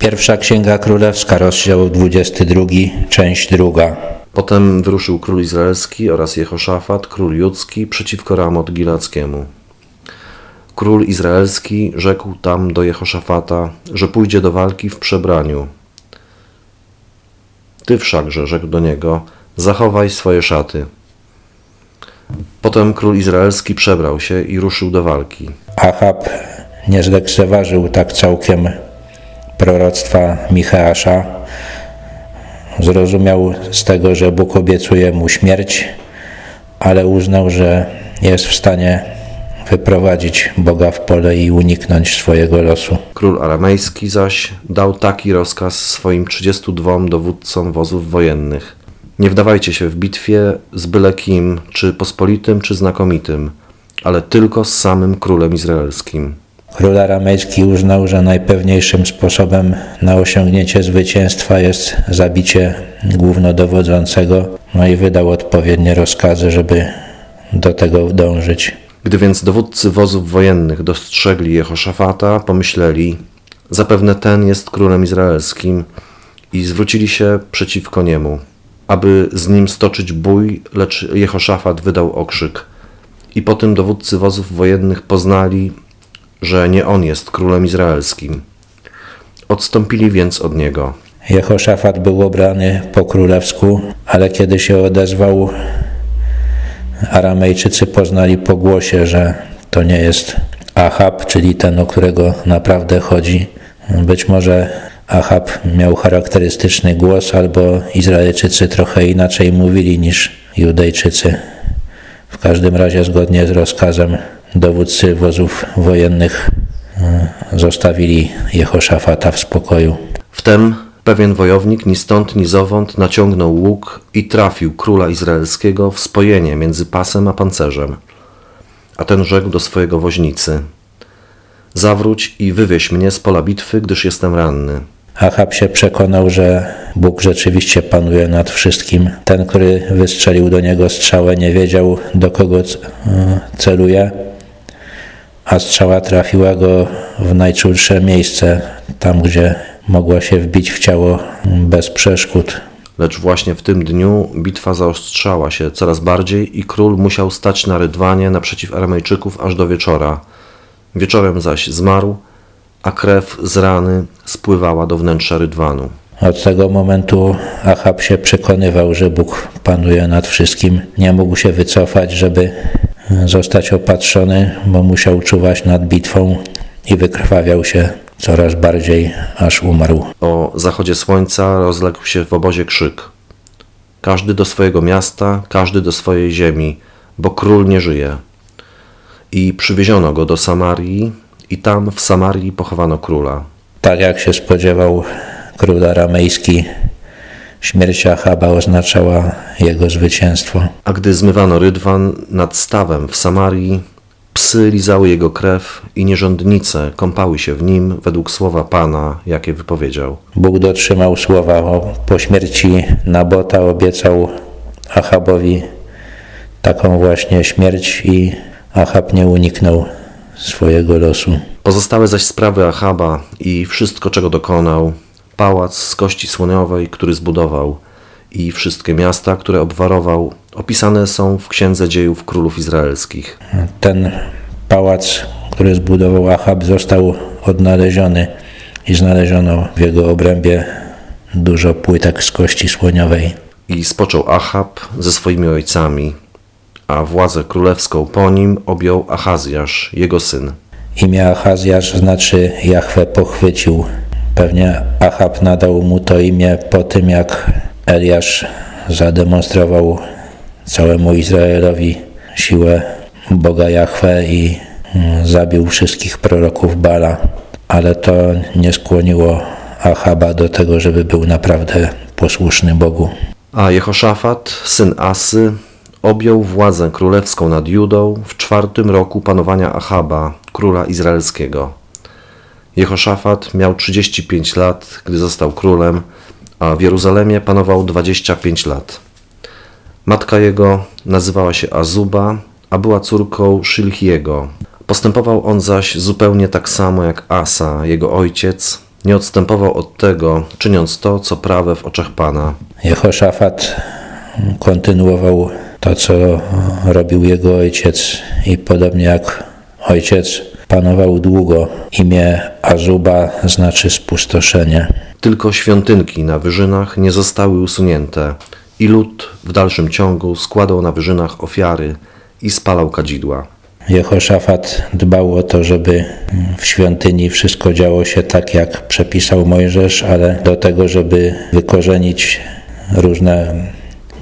Pierwsza Księga Królewska, rozdział 22, część druga. Potem wyruszył król izraelski oraz Jehoszafat, król judzki, przeciwko Ramot Gilackiemu. Król izraelski rzekł tam do Jehoszafata, że pójdzie do walki w przebraniu. Ty wszakże, rzekł do niego, zachowaj swoje szaty. Potem król izraelski przebrał się i ruszył do walki. Achab nie zlekceważył tak całkiem proroctwa Micheasza. Zrozumiał z tego, że Bóg obiecuje mu śmierć, ale uznał, że jest w stanie wyprowadzić Boga w pole i uniknąć swojego losu. Król aramejski zaś dał taki rozkaz swoim 32 dowódcom wozów wojennych. Nie wdawajcie się w bitwie z byle kim, czy pospolitym, czy znakomitym, ale tylko z samym królem izraelskim. Król aramejski uznał, że najpewniejszym sposobem na osiągnięcie zwycięstwa jest zabicie głównodowodzącego, no i wydał odpowiednie rozkazy, żeby do tego dążyć. Gdy więc dowódcy wozów wojennych dostrzegli Jehoszafata, pomyśleli, zapewne ten jest królem izraelskim i zwrócili się przeciwko niemu, aby z nim stoczyć bój, lecz Jehoszafat wydał okrzyk. I po tym dowódcy wozów wojennych poznali, że nie on jest królem izraelskim. Odstąpili więc od niego. Jehoszafat był obrany po królewsku, ale kiedy się odezwał, Aramejczycy poznali po głosie, że to nie jest Ahab, czyli ten, o którego naprawdę chodzi. Być może Ahab miał charakterystyczny głos, albo Izraelczycy trochę inaczej mówili niż Judejczycy. W każdym razie, zgodnie z rozkazem, dowódcy wozów wojennych e, zostawili Jehoszafata w spokoju. Wtem pewien wojownik ni stąd ni zowąd naciągnął łuk i trafił króla izraelskiego w spojenie między pasem a pancerzem. A ten rzekł do swojego woźnicy: Zawróć i wywieź mnie z pola bitwy, gdyż jestem ranny. Achab się przekonał, że Bóg rzeczywiście panuje nad wszystkim. Ten, który wystrzelił do niego strzałę, nie wiedział, do kogo e, celuje, a strzała trafiła go w najczulsze miejsce, tam gdzie mogła się wbić w ciało bez przeszkód. Lecz właśnie w tym dniu bitwa zaostrzała się coraz bardziej i król musiał stać na rydwanie naprzeciw Aramejczyków aż do wieczora. Wieczorem zaś zmarł, a krew z rany spływała do wnętrza rydwanu. Od tego momentu Achab się przekonywał, że Bóg panuje nad wszystkim. Nie mógł się wycofać, żeby zostać opatrzony, bo musiał czuwać nad bitwą i wykrwawiał się coraz bardziej, aż umarł. O zachodzie słońca rozległ się w obozie krzyk. Każdy do swojego miasta, każdy do swojej ziemi, bo król nie żyje. I przywieziono go do Samarii, i tam w Samarii pochowano króla. Tak jak się spodziewał król aramejski, śmierć Achaba oznaczała jego zwycięstwo. A gdy zmywano rydwan nad stawem w Samarii, psy lizały jego krew i nierządnice kąpały się w nim według słowa Pana, jakie wypowiedział. Bóg dotrzymał słowa po śmierci Nabota, obiecał Achabowi taką właśnie śmierć i Achab nie uniknął swojego losu. Pozostałe zaś sprawy Achaba i wszystko, czego dokonał, pałac z kości słoniowej, który zbudował, i wszystkie miasta, które obwarował, opisane są w Księdze Dziejów Królów Izraelskich. Ten pałac, który zbudował Achab, został odnaleziony i znaleziono w jego obrębie dużo płytek z kości słoniowej. I spoczął Achab ze swoimi ojcami, a władzę królewską po nim objął Achazjasz, jego syn. Imię Achazjasz znaczy Jahwe pochwycił. Pewnie Achab nadał mu to imię po tym, jak Eliasz zademonstrował całemu Izraelowi siłę Boga Jahwe i zabił wszystkich proroków Bala. Ale to nie skłoniło Achaba do tego, żeby był naprawdę posłuszny Bogu. A Jehoszafat, syn Asy, objął władzę królewską nad Judą w czwartym roku panowania Achaba, króla izraelskiego. Jehoszafat miał 35 lat, gdy został królem, a w Jeruzalemie panował 25 lat. Matka jego nazywała się Azuba, a była córką Szilchiego. Postępował on zaś zupełnie tak samo jak Asa, jego ojciec, Nie odstępował od tego, czyniąc to, co prawe w oczach Pana. Jehoszafat kontynuował to, co robił jego ojciec i podobnie jak ojciec panował długo. Imię Azuba znaczy spustoszenie. Tylko świątynki na wyżynach nie zostały usunięte i lud w dalszym ciągu składał na wyżynach ofiary i spalał kadzidła. Jehoszafat dbał o to, żeby w świątyni wszystko działo się tak, jak przepisał Mojżesz, ale do tego, żeby wykorzenić różne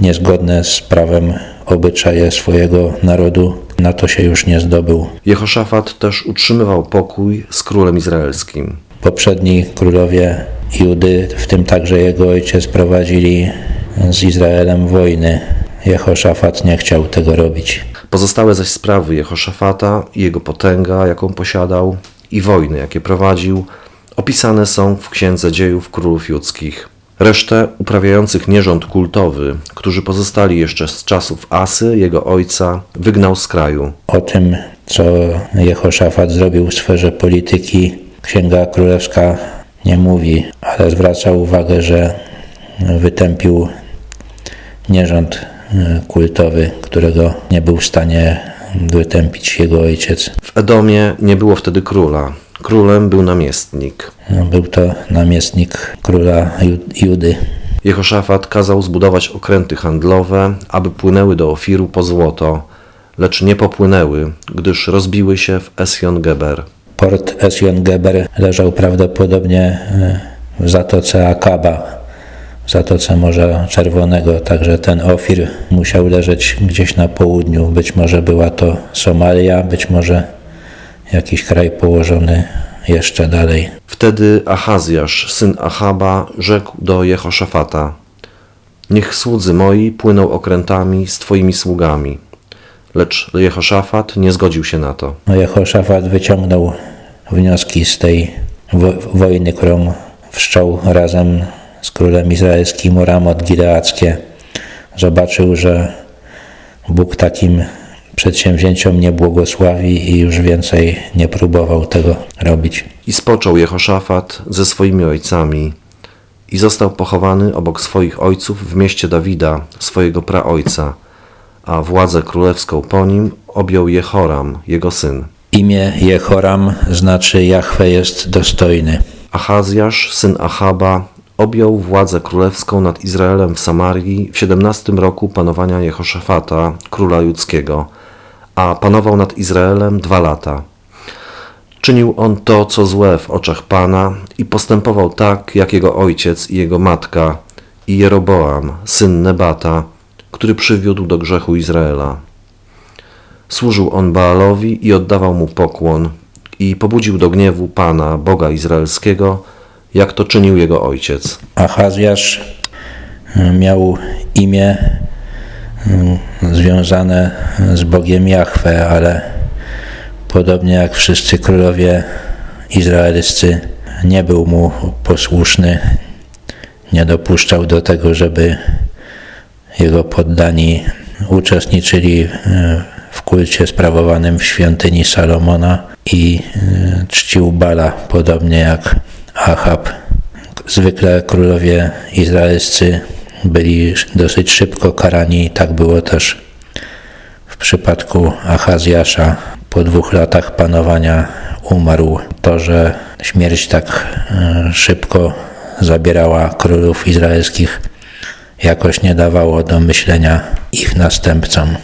niezgodne z prawem obyczaje swojego narodu, na to się już nie zdobył. Jehoszafat też utrzymywał pokój z królem izraelskim. Poprzedni królowie Judy, w tym także jego ojciec, prowadzili z Izraelem wojny. Jehoszafat nie chciał tego robić. Pozostałe zaś sprawy Jehoszafata i jego potęga, jaką posiadał, i wojny, jakie prowadził, opisane są w Księdze Dziejów Królów Judzkich. Resztę uprawiających nierząd kultowy, którzy pozostali jeszcze z czasów Asy, jego ojca, wygnał z kraju. O tym, co Jehoszafat zrobił w sferze polityki, Księga Królewska nie mówi, ale zwraca uwagę, że wytępił nierząd e, kultowy, którego nie był w stanie wytępić jego ojciec. W Edomie nie było wtedy króla. Królem był namiestnik. Był to namiestnik króla Ju- Judy. Jehoszafat kazał zbudować okręty handlowe, aby płynęły do Ofiru po złoto, lecz nie popłynęły, gdyż rozbiły się w Esjon-Geber. Port Esjon-Geber leżał prawdopodobnie e, w zatoce Akaba, w zatoce Morza Czerwonego, także ten Ofir musiał leżeć gdzieś na południu. Być może była to Somalia, być może jakiś kraj położony jeszcze dalej. Wtedy Achazjasz, syn Achaba, rzekł do Jehoszafata: Niech słudzy moi płyną okrętami z twoimi sługami. Lecz Jehoszafat nie zgodził się na to. No Jehoszafat wyciągnął wnioski z tej wo- wojny, którą wszczął razem z królem izraelskim Ramot Gileackie. Zobaczył, że Bóg takim przedsięwzięciom nie błogosławi i już więcej nie próbował tego robić. I spoczął Jehoszafat ze swoimi ojcami i został pochowany obok swoich ojców w mieście Dawida, swojego praojca, a władzę królewską po nim objął Jehoram, jego syn. Imię Jehoram znaczy Jahwe jest dostojny. Achazjasz, syn Achaba, objął władzę królewską nad Izraelem w Samarii w 17 roku panowania Jehoszafata, króla judzkiego, a panował nad Izraelem dwa lata. Czynił on to, co złe w oczach Pana i postępował tak, jak jego ojciec i jego matka i Jeroboam, syn Nebata, który przywiódł do grzechu Izraela. Służył on Baalowi i oddawał mu pokłon i pobudził do gniewu Pana, Boga Izraelskiego, jak to czynił jego ojciec. Achazjasz miał imię związane z Bogiem Jahwe, ale podobnie jak wszyscy królowie izraelscy, nie był mu posłuszny, nie dopuszczał do tego, żeby jego poddani uczestniczyli y, w kulcie sprawowanym w świątyni Salomona i y, czcił Bala, podobnie jak Achab. Zwykle królowie izraelscy byli dosyć szybko karani tak było też w przypadku Achazjasza. Po dwóch latach panowania umarł. To, że śmierć tak e, szybko zabierała królów izraelskich, jakoś nie dawało do myślenia ich następcom.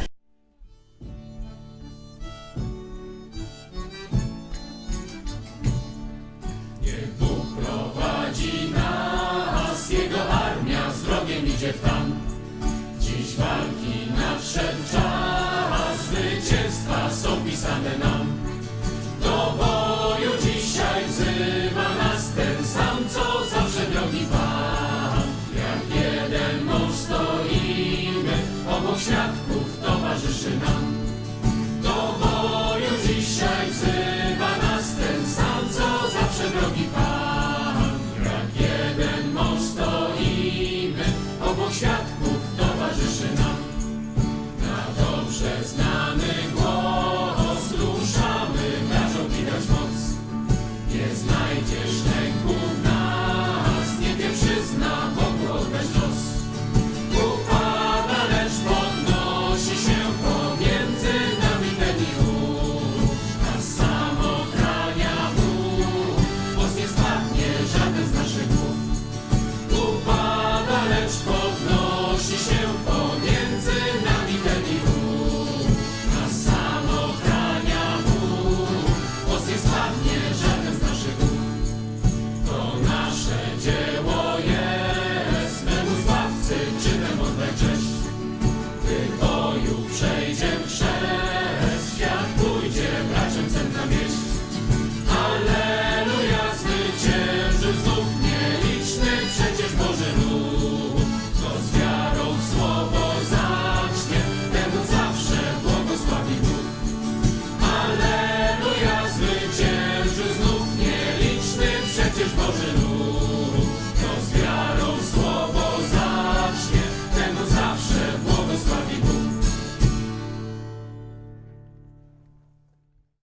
Są pisane